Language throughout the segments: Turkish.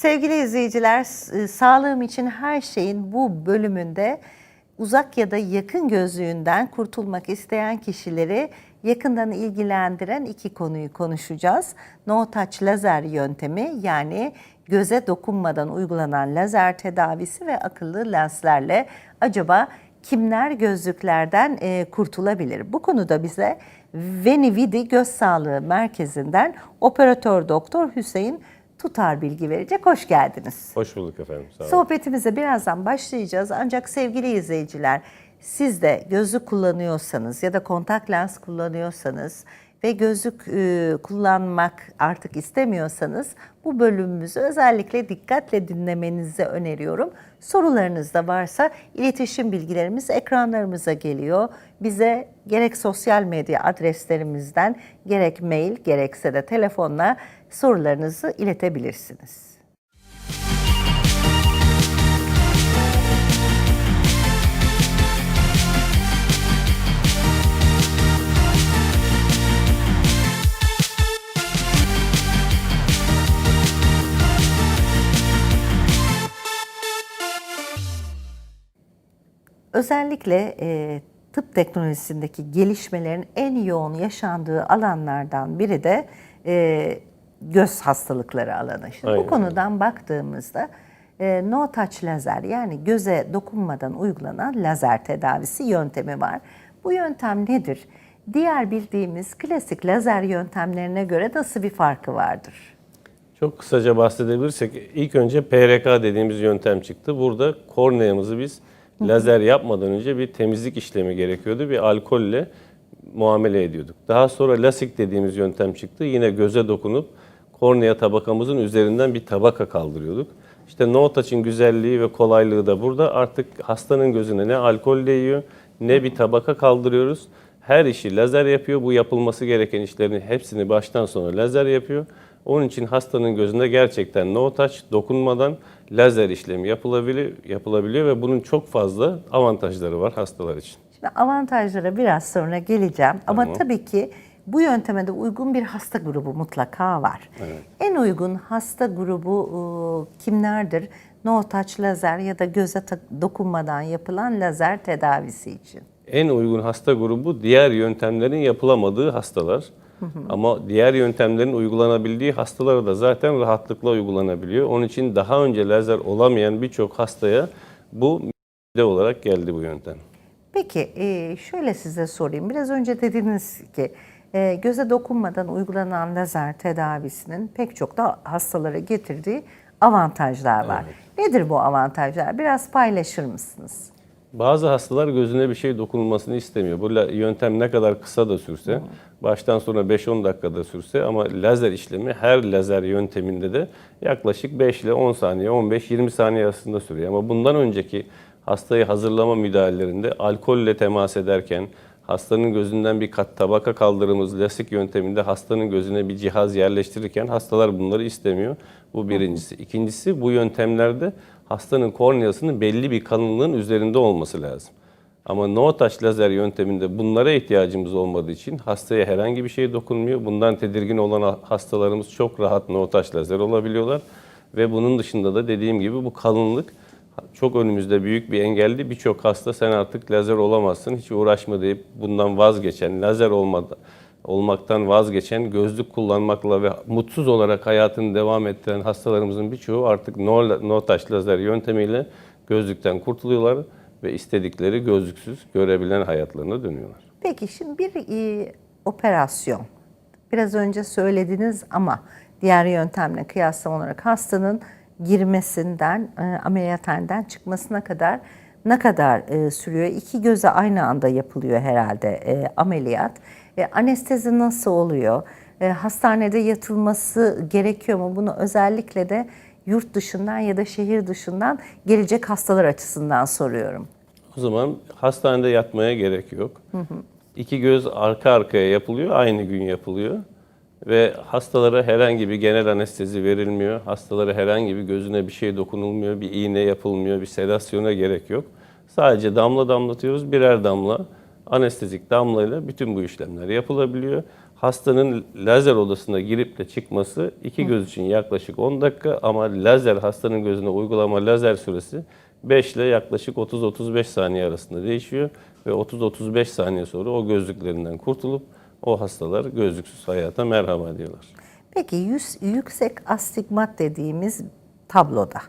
Sevgili izleyiciler, e, sağlığım için her şeyin bu bölümünde uzak ya da yakın gözlüğünden kurtulmak isteyen kişileri yakından ilgilendiren iki konuyu konuşacağız. No touch lazer yöntemi yani göze dokunmadan uygulanan lazer tedavisi ve akıllı lenslerle acaba kimler gözlüklerden e, kurtulabilir? Bu konuda bize Venividi Göz Sağlığı Merkezi'nden operatör doktor Hüseyin Tutar bilgi verecek. Hoş geldiniz. Hoş bulduk efendim. Sağ olun. Sohbetimize birazdan başlayacağız. Ancak sevgili izleyiciler, siz de gözlük kullanıyorsanız ya da kontak lens kullanıyorsanız ve gözlük e, kullanmak artık istemiyorsanız bu bölümümüzü özellikle dikkatle dinlemenizi öneriyorum. Sorularınız da varsa iletişim bilgilerimiz ekranlarımıza geliyor. Bize gerek sosyal medya adreslerimizden gerek mail gerekse de telefonla sorularınızı iletebilirsiniz. Özellikle e, tıp teknolojisindeki gelişmelerin en yoğun yaşandığı alanlardan biri de e, göz hastalıkları alanı. Şimdi bu Aynen. konudan baktığımızda e, no touch lazer yani göze dokunmadan uygulanan lazer tedavisi yöntemi var. Bu yöntem nedir? Diğer bildiğimiz klasik lazer yöntemlerine göre nasıl bir farkı vardır? Çok kısaca bahsedebilirsek ilk önce PRK dediğimiz yöntem çıktı. Burada korneamızı biz lazer yapmadan önce bir temizlik işlemi gerekiyordu. Bir alkolle muamele ediyorduk. Daha sonra lasik dediğimiz yöntem çıktı. Yine göze dokunup kornea tabakamızın üzerinden bir tabaka kaldırıyorduk. İşte no touch'ın güzelliği ve kolaylığı da burada. Artık hastanın gözüne ne alkol değiyor ne bir tabaka kaldırıyoruz. Her işi lazer yapıyor. Bu yapılması gereken işlerin hepsini baştan sona lazer yapıyor. Onun için hastanın gözünde gerçekten no touch, dokunmadan lazer işlemi yapılabiliyor, yapılabiliyor ve bunun çok fazla avantajları var hastalar için. Şimdi avantajlara biraz sonra geleceğim ama Tamam. tabii ki bu yönteme de uygun bir hasta grubu mutlaka var. En uygun hasta grubu e, kimlerdir? No touch lazer ya da göze dokunmadan yapılan lazer tedavisi için. En uygun hasta grubu diğer yöntemlerin yapılamadığı hastalar. Ama diğer yöntemlerin uygulanabildiği hastalara da zaten rahatlıkla uygulanabiliyor. Onun için daha önce lazer olamayan birçok hastaya bu de olarak geldi bu yöntem. Peki e, şöyle size sorayım. Biraz önce dediniz ki e, göze dokunmadan uygulanan lazer tedavisinin pek çok da hastalara getirdiği avantajlar var. Nedir bu avantajlar? Biraz paylaşır mısınız? Bazı hastalar gözüne bir şey dokunulmasını istemiyor. Bu yöntem ne kadar kısa da sürse, baştan sonra 5-10 dakikada sürse ama lazer işlemi her lazer yönteminde de yaklaşık 5 ile 10 saniye, 15-20 saniye arasında sürüyor. Ama bundan önceki hastayı hazırlama müdahalelerinde alkolle temas ederken, hastanın gözünden bir kat tabaka kaldırdığımız lasik yönteminde hastanın gözüne bir cihaz yerleştirirken hastalar bunları istemiyor. Bu birincisi. İkincisi bu yöntemlerde hastanın korneasının belli bir kalınlığın üzerinde olması lazım. Ama no touch lazer yönteminde bunlara ihtiyacımız olmadığı için hastaya herhangi bir şey dokunmuyor. Bundan tedirgin olan hastalarımız çok rahat no touch lazer olabiliyorlar. Ve bunun dışında da dediğim gibi bu kalınlık çok önümüzde büyük bir engelli. Birçok hasta sen artık lazer olamazsın, hiç uğraşma deyip bundan vazgeçen, lazer olmadan, olmaktan vazgeçen, gözlük kullanmakla ve mutsuz olarak hayatını devam ettiren hastalarımızın birçoğu artık no, no lazer yöntemiyle gözlükten kurtuluyorlar ve istedikleri gözlüksüz görebilen hayatlarına dönüyorlar. Peki şimdi bir e, operasyon. Biraz önce söylediniz ama diğer yöntemle kıyaslam olarak hastanın girmesinden, e, ameliyathaneden çıkmasına kadar ne kadar e, sürüyor? İki göze aynı anda yapılıyor herhalde e, ameliyat. E, anestezi nasıl oluyor? E, hastanede yatılması gerekiyor mu? Bunu özellikle de yurt dışından ya da şehir dışından gelecek hastalar açısından soruyorum. O zaman hastanede yatmaya gerek yok. İki göz arka arkaya yapılıyor, aynı gün yapılıyor. Ve hastalara herhangi bir genel anestezi verilmiyor. Hastalara herhangi bir gözüne bir şey dokunulmuyor, bir iğne yapılmıyor, bir sedasyona gerek yok. Sadece damla damlatıyoruz, birer damla anestezik damlayla bütün bu işlemler yapılabiliyor. Hastanın lazer odasına girip de çıkması iki göz için yaklaşık 10 dakika ama lazer hastanın gözüne uygulama lazer süresi 5 ile yaklaşık 30-35 saniye arasında değişiyor ve 30-35 saniye sonra o gözlüklerinden kurtulup o hastalar gözlüksüz hayata merhaba diyorlar. Peki yüz, yüksek astigmat dediğimiz tabloda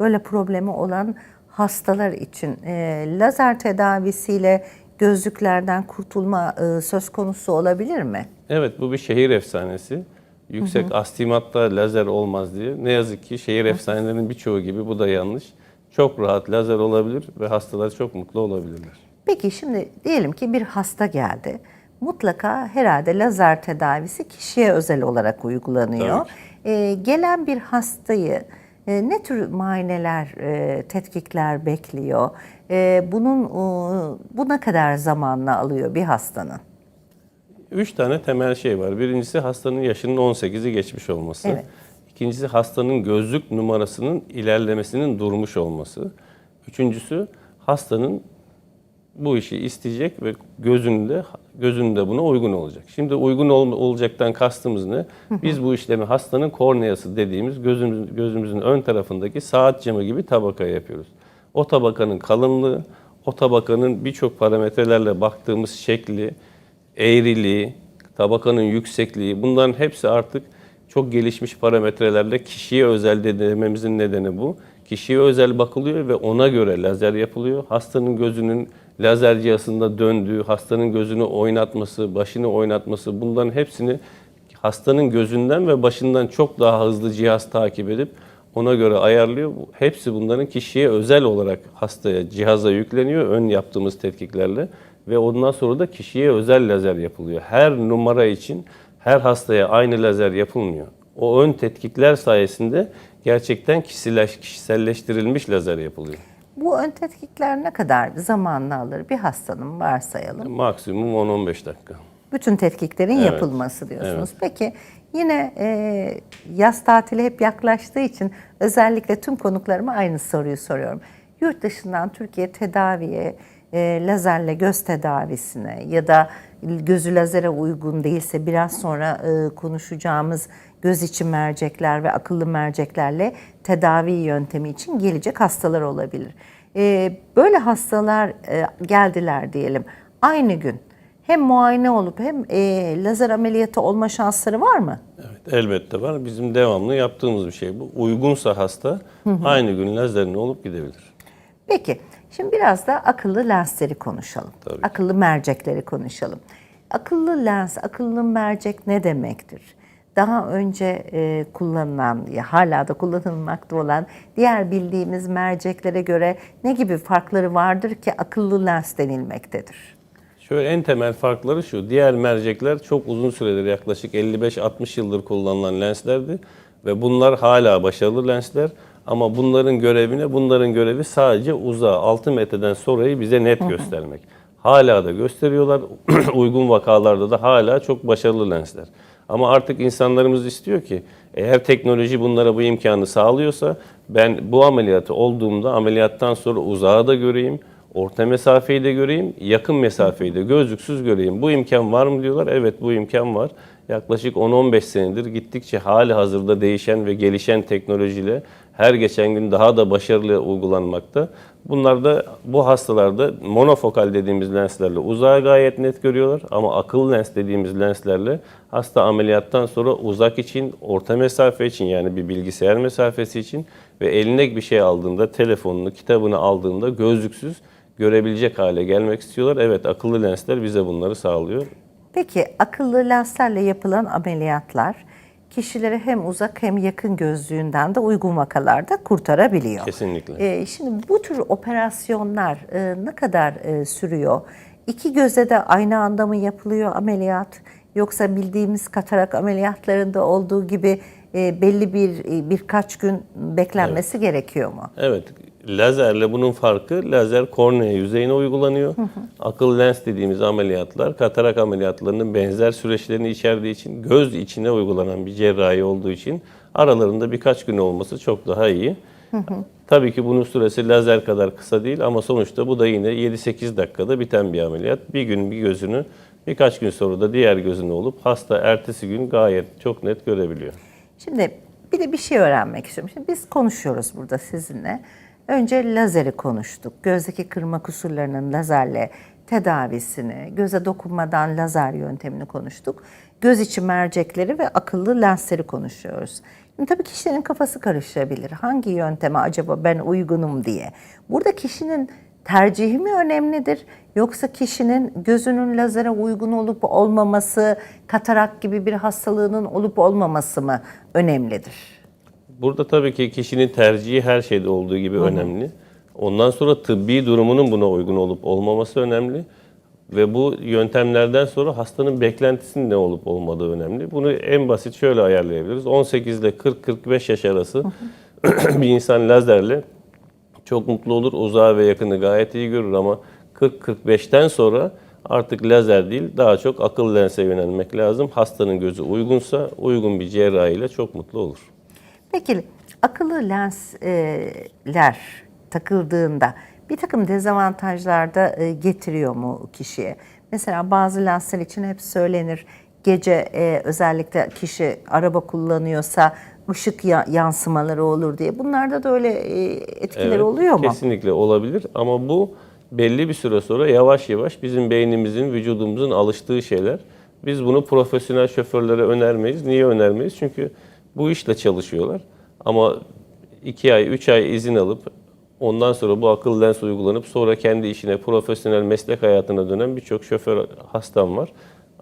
böyle problemi olan hastalar için e, lazer tedavisiyle gözlüklerden kurtulma e, söz konusu olabilir mi? Evet bu bir şehir efsanesi. Yüksek astigmatta lazer olmaz diye. Ne yazık ki şehir efsanelerinin birçoğu gibi bu da yanlış. Çok rahat lazer olabilir ve hastalar çok mutlu olabilirler. Peki şimdi diyelim ki bir hasta geldi. Mutlaka herhalde lazer tedavisi kişiye özel olarak uygulanıyor. E, gelen bir hastayı e, ne tür muayeneler, e, tetkikler bekliyor? E, bunun e, bu ne kadar zamanla alıyor bir hastanın? Üç tane temel şey var. Birincisi hastanın yaşının 18'i geçmiş olması. Evet. İkincisi hastanın gözlük numarasının ilerlemesinin durmuş olması. Üçüncüsü hastanın bu işi isteyecek ve gözünde gözünde buna uygun olacak. Şimdi uygun ol, olacaktan kastımız ne? Biz bu işlemi hastanın korneası dediğimiz gözümüz, gözümüzün ön tarafındaki saat camı gibi tabakaya yapıyoruz. O tabakanın kalınlığı, o tabakanın birçok parametrelerle baktığımız şekli, eğriliği, tabakanın yüksekliği bunların hepsi artık çok gelişmiş parametrelerle kişiye özel de dememizin nedeni bu. Kişiye özel bakılıyor ve ona göre lazer yapılıyor. Hastanın gözünün lazer cihazında döndüğü, hastanın gözünü oynatması, başını oynatması bunların hepsini hastanın gözünden ve başından çok daha hızlı cihaz takip edip ona göre ayarlıyor. Hepsi bunların kişiye özel olarak hastaya, cihaza yükleniyor ön yaptığımız tetkiklerle ve ondan sonra da kişiye özel lazer yapılıyor. Her numara için her hastaya aynı lazer yapılmıyor. O ön tetkikler sayesinde gerçekten kişiselleştirilmiş lazer yapılıyor. Bu ön tetkikler ne kadar zamanla alır bir hastanın varsayalım? Maksimum 10-15 dakika. Bütün tetkiklerin Evet, yapılması diyorsunuz. Peki yine e, yaz tatili hep yaklaştığı için özellikle tüm konuklarıma aynı soruyu soruyorum. Yurt dışından Türkiye tedaviye, e, lazerle göz tedavisine ya da gözü lazere uygun değilse biraz sonra e, konuşacağımız göz içi mercekler ve akıllı merceklerle tedavi yöntemi için gelecek hastalar olabilir. E, böyle hastalar e, geldiler diyelim aynı gün hem muayene olup hem e, lazer ameliyatı olma şansları var mı? Evet elbette var. Bizim devamlı yaptığımız bir şey bu. Uygunsa hasta aynı gün lazerini olup gidebilir. Peki, şimdi biraz da akıllı lensleri konuşalım. Tabii. Akıllı mercekleri konuşalım. Akıllı lens, akıllı mercek ne demektir? Daha önce e, kullanılan, ya hala da kullanılmakta olan diğer bildiğimiz merceklere göre ne gibi farkları vardır ki akıllı lens denilmektedir? Şöyle en temel farkları şu. Diğer mercekler çok uzun süredir yaklaşık 55-60 yıldır kullanılan lenslerdi. Ve bunlar hala başarılı lensler. Ama bunların görevine, bunların görevi sadece uzağa 6 metreden sonrayı bize net göstermek. Hala da gösteriyorlar. Uygun vakalarda da hala çok başarılı lensler. Ama artık insanlarımız istiyor ki eğer teknoloji bunlara bu imkanı sağlıyorsa ben bu ameliyatı olduğumda ameliyattan sonra uzağı da göreyim, orta mesafeyi de göreyim, yakın mesafeyi de gözlüksüz göreyim. Bu imkan var mı diyorlar. Evet bu imkan var. Yaklaşık 10-15 senedir gittikçe hali hazırda değişen ve gelişen teknolojiyle her geçen gün daha da başarılı uygulanmakta. Bunlar da bu hastalarda monofokal dediğimiz lenslerle uzağı gayet net görüyorlar ama akıllı lens dediğimiz lenslerle hasta ameliyattan sonra uzak için, orta mesafe için yani bir bilgisayar mesafesi için ve eline bir şey aldığında, telefonunu, kitabını aldığında gözlüksüz görebilecek hale gelmek istiyorlar. Evet akıllı lensler bize bunları sağlıyor. Peki akıllı lenslerle yapılan ameliyatlar kişileri hem uzak hem yakın gözlüğünden de uygun vakalarda kurtarabiliyor. Kesinlikle. Ee, şimdi bu tür operasyonlar e, ne kadar e, sürüyor? İki göze de aynı anda mı yapılıyor ameliyat? Yoksa bildiğimiz katarak ameliyatlarında olduğu gibi e, belli bir e, birkaç gün beklenmesi gerekiyor mu? Evet, lazerle bunun farkı lazer kornea yüzeyine uygulanıyor. Akıllı lens dediğimiz ameliyatlar katarak ameliyatlarının benzer süreçlerini içerdiği için göz içine uygulanan bir cerrahi olduğu için aralarında birkaç gün olması çok daha iyi. Tabii ki bunun süresi lazer kadar kısa değil ama sonuçta bu da yine 7-8 dakikada biten bir ameliyat. Bir gün bir gözünü Birkaç gün sonra da diğer gözüne olup hasta ertesi gün gayet çok net görebiliyor. Şimdi bir de bir şey öğrenmek istiyorum. Şimdi biz konuşuyoruz burada sizinle. Önce lazeri konuştuk. Gözdeki kırma kusurlarının lazerle tedavisini, göze dokunmadan lazer yöntemini konuştuk. Göz içi mercekleri ve akıllı lensleri konuşuyoruz. Şimdi tabii kişinin kafası karışabilir. Hangi yönteme acaba ben uygunum diye. Burada kişinin tercihi mi önemlidir yoksa kişinin gözünün lazere uygun olup olmaması, katarak gibi bir hastalığının olup olmaması mı önemlidir? Burada tabii ki kişinin tercihi her şeyde olduğu gibi önemli. Ondan sonra tıbbi durumunun buna uygun olup olmaması önemli. Ve bu yöntemlerden sonra hastanın beklentisinin ne olup olmadığı önemli. Bunu en basit şöyle ayarlayabiliriz. 18 ile 40-45 yaş arası bir insan lazerle çok mutlu olur. Uzağı ve yakını gayet iyi görür ama 40-45'ten sonra artık lazer değil daha çok akıl lense yönelmek lazım. Hastanın gözü uygunsa uygun bir cerrahiyle çok mutlu olur. Peki akıllı lensler takıldığında bir takım dezavantajlar da e, getiriyor mu kişiye? Mesela bazı lensler için hep söylenir gece e, özellikle kişi araba kullanıyorsa ışık ya- yansımaları olur diye. Bunlarda da öyle e, etkileri Evet, oluyor mu? Kesinlikle olabilir ama bu belli bir süre sonra yavaş yavaş bizim beynimizin, vücudumuzun alıştığı şeyler. Biz bunu profesyonel şoförlere önermeyiz. Niye önermeyiz? Çünkü bu işle çalışıyorlar. Ama 2 ay, 3 ay izin alıp ondan sonra bu akıl lens uygulanıp sonra kendi işine, profesyonel meslek hayatına dönen birçok şoför hastam var.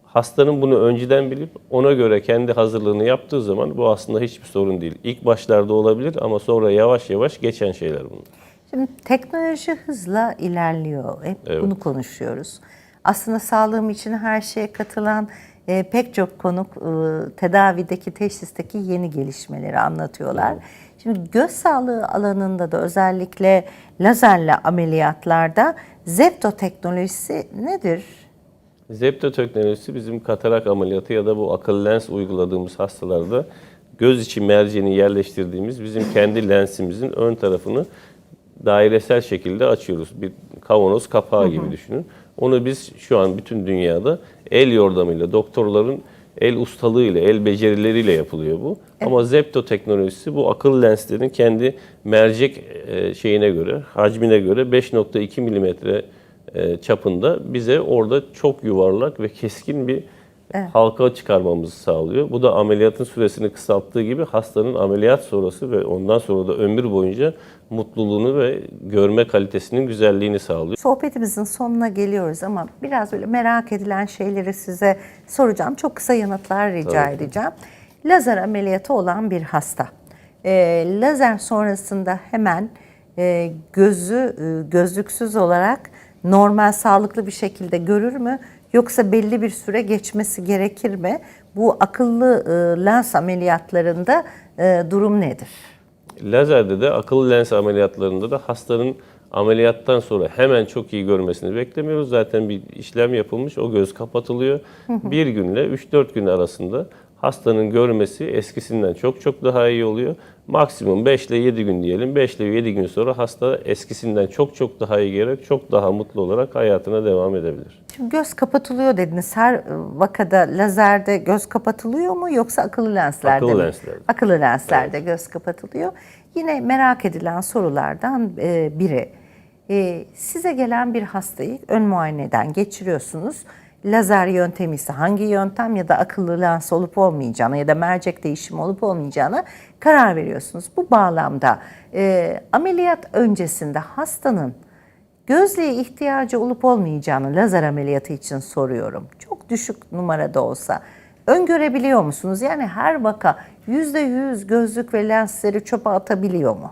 Hastanın bunu önceden bilip ona göre kendi hazırlığını yaptığı zaman bu aslında hiçbir sorun değil. İlk başlarda olabilir ama sonra yavaş yavaş geçen şeyler bunlar. Şimdi teknoloji hızla ilerliyor. Hep Evet. bunu konuşuyoruz. Aslında sağlığım için her şeye katılan e, pek çok konuk e, tedavideki, teşhisteki yeni gelişmeleri anlatıyorlar. Şimdi göz sağlığı alanında da özellikle lazerle ameliyatlarda zepto teknolojisi nedir? Zepto teknolojisi bizim katarak ameliyatı ya da bu akıl lens uyguladığımız hastalarda göz içi merceğini yerleştirdiğimiz bizim kendi lensimizin ön tarafını dairesel şekilde açıyoruz. Bir kavanoz kapağı gibi düşünün. Onu biz şu an bütün dünyada el yordamıyla doktorların el ustalığıyla, el becerileriyle yapılıyor bu. Ama Zepto teknolojisi bu akıl lenslerin kendi mercek e, şeyine göre, hacmine göre 5.2 milimetre e, çapında bize orada çok yuvarlak ve keskin bir halka çıkarmamızı sağlıyor. Bu da ameliyatın süresini kısalttığı gibi hastanın ameliyat sonrası ve ondan sonra da ömür boyunca mutluluğunu ve görme kalitesinin güzelliğini sağlıyor. Sohbetimizin sonuna geliyoruz ama biraz böyle merak edilen şeyleri size soracağım. Çok kısa yanıtlar rica Tabii edeceğim. Lazer ameliyatı olan bir hasta. Ee, lazer sonrasında hemen e, gözü e, gözlüksüz olarak normal sağlıklı bir şekilde görür mü? Yoksa belli bir süre geçmesi gerekir mi? Bu akıllı e, lens ameliyatlarında e, durum nedir? Lazerde de akıllı lens ameliyatlarında da hastanın ameliyattan sonra hemen çok iyi görmesini beklemiyoruz. Zaten bir işlem yapılmış, o göz kapatılıyor. Bir günle 3-4 gün arasında hastanın görmesi eskisinden çok çok daha iyi oluyor. Maksimum 5 ile 7 gün diyelim. 5 ile 7 gün sonra hasta eskisinden çok çok daha iyi görerek, çok daha mutlu olarak hayatına devam edebilir. Şimdi göz kapatılıyor dediniz. Her vakada lazerde göz kapatılıyor mu yoksa akıllı lenslerde Akıllı mi? lenslerde. Akıllı lenslerde göz kapatılıyor. Yine merak edilen sorulardan e, biri. E, Size gelen bir hastayı ön muayeneden geçiriyorsunuz. Lazer yöntemi ise hangi yöntem ya da akıllı lens olup olmayacağına ya da mercek değişimi olup olmayacağına karar veriyorsunuz. Bu bağlamda e, ameliyat öncesinde hastanın Gözlüğe ihtiyacı olup olmayacağını lazer ameliyatı için soruyorum. Çok düşük numarada olsa öngörebiliyor musunuz? Yani her vaka %100 gözlük ve lensleri çöpe atabiliyor mu?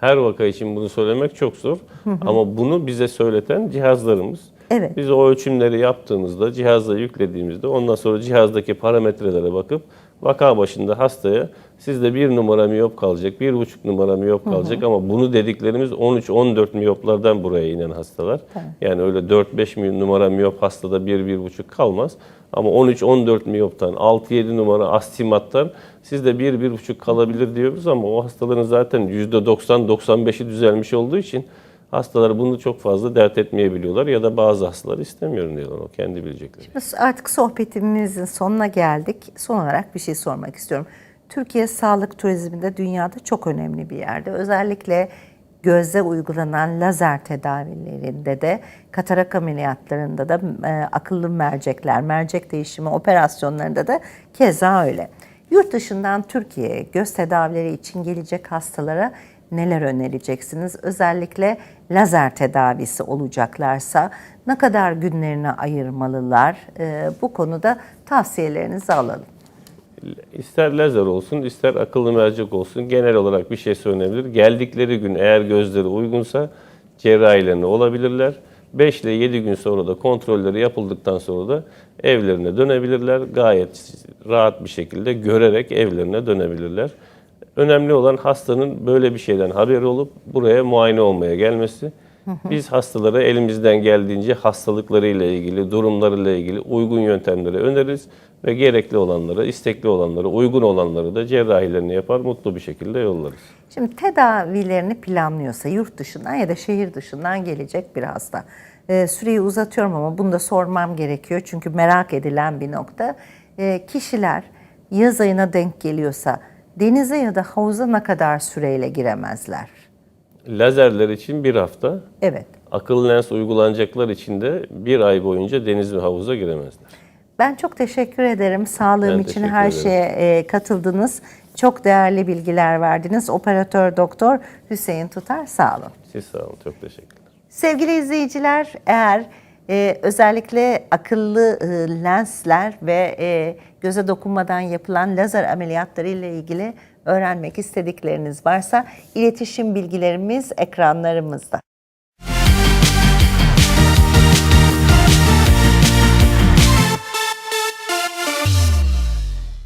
Her vaka için bunu söylemek çok zor. Ama bunu bize söyleten cihazlarımız. Evet. Biz o ölçümleri yaptığımızda, cihazla yüklediğimizde ondan sonra cihazdaki parametrelere bakıp vaka başında hastaya sizde bir numara miyop kalacak, bir buçuk numara miyop kalacak ama bunu dediklerimiz 13-14 miyoplardan buraya inen hastalar. Yani öyle 4-5 numara miyop hastada 1-1,5 kalmaz. Ama 13-14 miyoptan, 6-7 numara astigmattan sizde 1-1,5 kalabilir diyoruz ama o hastaların zaten %90-95'i düzelmiş olduğu için Hastalar bunu çok fazla dert etmeyebiliyorlar ya da bazı hastalar istemiyorum diyorlar. O kendi bilecekleri. Biz Artık sohbetimizin sonuna geldik. Son olarak bir şey sormak istiyorum. Türkiye sağlık turizminde dünyada çok önemli bir yerde. Özellikle gözde uygulanan lazer tedavilerinde de katarak ameliyatlarında da e, akıllı mercekler, mercek değişimi operasyonlarında da keza öyle. Yurt dışından Türkiye'ye göz tedavileri için gelecek hastalara neler önereceksiniz? Özellikle lazer tedavisi olacaklarsa ne kadar günlerini ayırmalılar? E, bu konuda tavsiyelerinizi alalım. İster lazer olsun, ister akıllı mercek olsun genel olarak bir şey söylenebilir. Geldikleri gün eğer gözleri uygunsa cerrahilerini olabilirler. 5 ile 7 gün sonra da kontrolleri yapıldıktan sonra da evlerine dönebilirler. Gayet rahat bir şekilde görerek evlerine dönebilirler. Önemli olan hastanın böyle bir şeyden haberi olup buraya muayene olmaya gelmesi. Biz hastalara elimizden geldiğince hastalıklarıyla ilgili, durumlarıyla ilgili uygun yöntemleri öneririz ve gerekli olanlara, istekli olanlara, uygun olanları da cerrahilerini yapar, mutlu bir şekilde yollarız. Şimdi tedavilerini planlıyorsa yurt dışından ya da şehir dışından gelecek bir hasta. Ee, süreyi uzatıyorum ama bunu da sormam gerekiyor çünkü merak edilen bir nokta. Ee, kişiler yaz ayına denk geliyorsa denize ya da havuza ne kadar süreyle giremezler? Lazerler için bir hafta, Evet. akıllı lens uygulanacaklar için de bir ay boyunca deniz ve havuza giremezler. Ben çok teşekkür ederim. Sağlığım Ben için her ederim. şeye e, katıldınız. Çok değerli bilgiler verdiniz. Operatör doktor Hüseyin Tutar sağ olun. Siz sağ olun, çok teşekkürler. Sevgili izleyiciler, eğer e, özellikle akıllı e, lensler ve e, göze dokunmadan yapılan lazer ameliyatları ile ilgili öğrenmek istedikleriniz varsa iletişim bilgilerimiz ekranlarımızda.